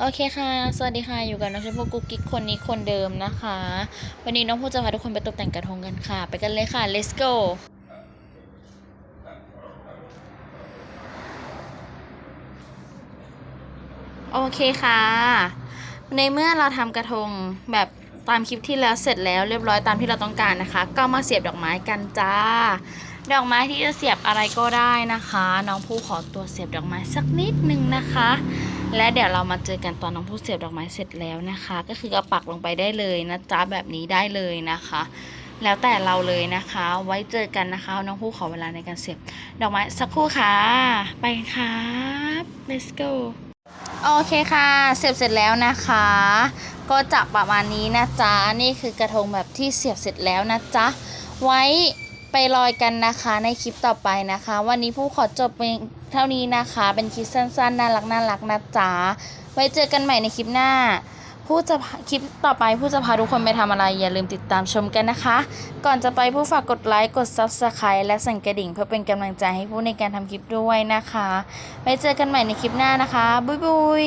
โอเคค่ะ สวัสดีค่ะ อยู่กับน้องชมพู่กุ๊กกิ๊กคนนี้คนเดิมนะคะ วันนี้น้องพูจะพาทุกคนไปตกแต่งกระทงกันค่ะ ไปกันเลยค่ะ let's go โอเคค่ะ ในเมื่อเราทำกระทงแบบตามคลิปที่แล้วเสร็จแล้วเรียบร้อยตามที่เราต้องการนะคะ ก็มาเสียบดอกไม้กันจ้า ดอกไม้ที่จะเสียบอะไรก็ได้นะคะ น้องผู้ขอตัวเสียบดอกไม้สักนิดนึงนะคะ และเดี๋ยวเรามาเจอกันตอนน้องผู้เสียบดอกไม้เสร็จแล้วนะคะ ก็คือเอาปักลงไปได้เลยนะจ๊ะแบบนี้ได้เลยนะคะ แล้วแต่เราเลยนะคะ ไว้เจอกันนะคะ น้องผู้ขอเวลาในการเสียบดอกไม้สักครู่ค่ะ ไปครับ let's go โอเคค่ะ เสียบเสร็จแล้วนะคะ ก็จะประมาณนี้นะจ๊ะ นี่คือกระทงแบบที่เสียบเสร็จแล้วนะจ๊ะ ไว้ ไปลอยกันนะคะในคลิปต่อไปนะคะ วันนี้ผู้ขอจบเพียงเท่านี้นะคะ เป็นคลิปสั้นๆน่ารักน่ารักนะจ๊ะไว้เจอกันใหม่ในคลิปหน้า ผู้จะคลิปต่อไปผู้จะพาทุกคนไปทำอะไร อย่าลืมติดตามชมกันนะคะ ก่อนจะไปผู้ฝากกดไลค์กด Subscribe และสั่นกระดิ่ง เพื่อเป็นกำลังใจให้ผู้ในการทำคลิปด้วยนะคะ ไว้เจอกันใหม่ในคลิปหน้านะคะบุยบุย